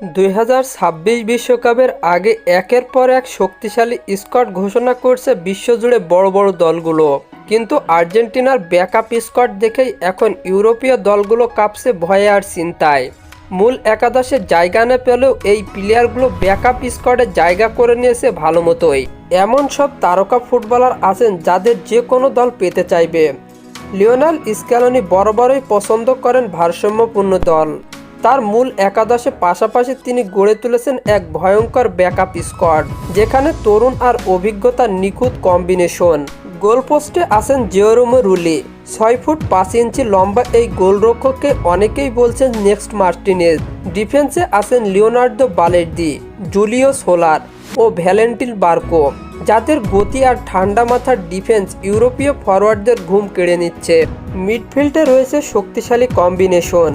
দুই বিশ্বকাপের আগে একের পর এক শক্তিশালী স্কোয়াড ঘোষণা করছে বিশ্বজুড়ে বড় বড় দলগুলো। কিন্তু আর্জেন্টিনার ব্যাকআপ স্কোয়াড দেখেই এখন ইউরোপীয় দলগুলো কাঁপছে ভয়ে আর চিন্তায়। মূল একাদশে জায়গা না পেলেও এই প্লেয়ারগুলো ব্যাকআপ স্কোয়াডে জায়গা করে নিয়েছে ভালো মতোই। এমন সব তারকা ফুটবলার আছেন যাদের যে কোনো দল পেতে চাইবে। লিওনাল স্ক্যালনি বরাবরই পছন্দ করেন ভারসাম্যপূর্ণ দল। তার মূল একাদশে পাশাপাশি তিনি গড়ে তুলেছেন এক ভয়ঙ্কর ব্যাকআপ স্কোয়াড যেখানে তরুণ আর অভিজ্ঞতার নিখুঁত কম্বিনেশন গোলপোস্টে আছেন জিওরোমো রুলি, ছয় ফুট পাঁচ ইঞ্চি লম্বা এই গোলরক্ষককে অনেকেই বলছেন নেক্সট মার্টিনেজ। ডিফেন্সে আছেন লিওনার্দো বালের্দি, জুলিও সোলার ও ভ্যালেন্টিন বার্কো, যাদের গতি আর ঠান্ডা মাথার ডিফেন্স ইউরোপীয় ফরওয়ার্ডদের ঘুম কেড়ে নিচ্ছে। মিডফিল্ডে রয়েছে শক্তিশালী কম্বিনেশন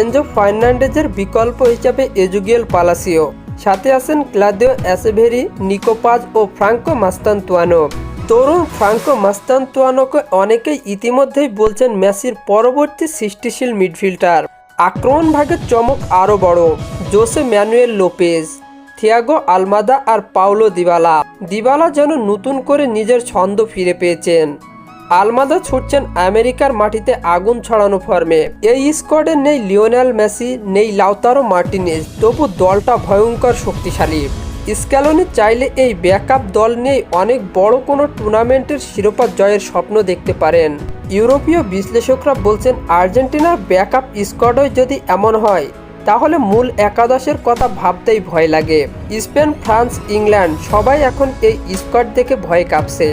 এনজো ফার্নান্ডেজের বিকল্প হিসাবে এজুগিয়েল পালাসিও। সাথে আছেন ক্লাদিও অ্যাসেভেরি নিকোপাজ ও ফ্রাঙ্কো মাস্তান্তুয়ানো। তরুণ ফ্রাঙ্কো মাস্তান্তুয়ানোকে অনেকেই ইতিমধ্যেই বলছেন মেসির পরবর্তী সৃষ্টিশীল মিডফিল্ডার। আক্রমণ ভাগের চমক আরও বড়। Jose Manuel Lopez, Thiago Almada আর পাউলো দিবালা। দিবালা যেন নতুন করে নিজের ছন্দ ফিরে পেয়েছেন। আলমাদা ছুটছেন আমেরিকার মাটিতে আগুন ছড়ানো ফর্মে। এই স্কোয়াডে নেই লিওনেল মেসি, নেই লাউতারো মার্টিনেজ। তবু দলটা ভয়ঙ্কর শক্তিশালী। স্ক্যালোনি চাইলে এই ব্যাকআপ দল নিয়ে অনেক বড় কোনো টুর্নামেন্টের শিরোপা জয়ের স্বপ্ন দেখতে পারেন। ইউরোপীয় বিশ্লেষকরা বলছেন, আর্জেন্টিনার ব্যাকআপ স্কোয়াডই যদি এমন হয়, তাহলে মূল একাদশের কথা ভাবতেই ভয় লাগে। স্পেন, ফ্রান্স, ইংল্যান্ড সবাই এখন এই স্কোয়াড দেখে ভয় কাঁপছে।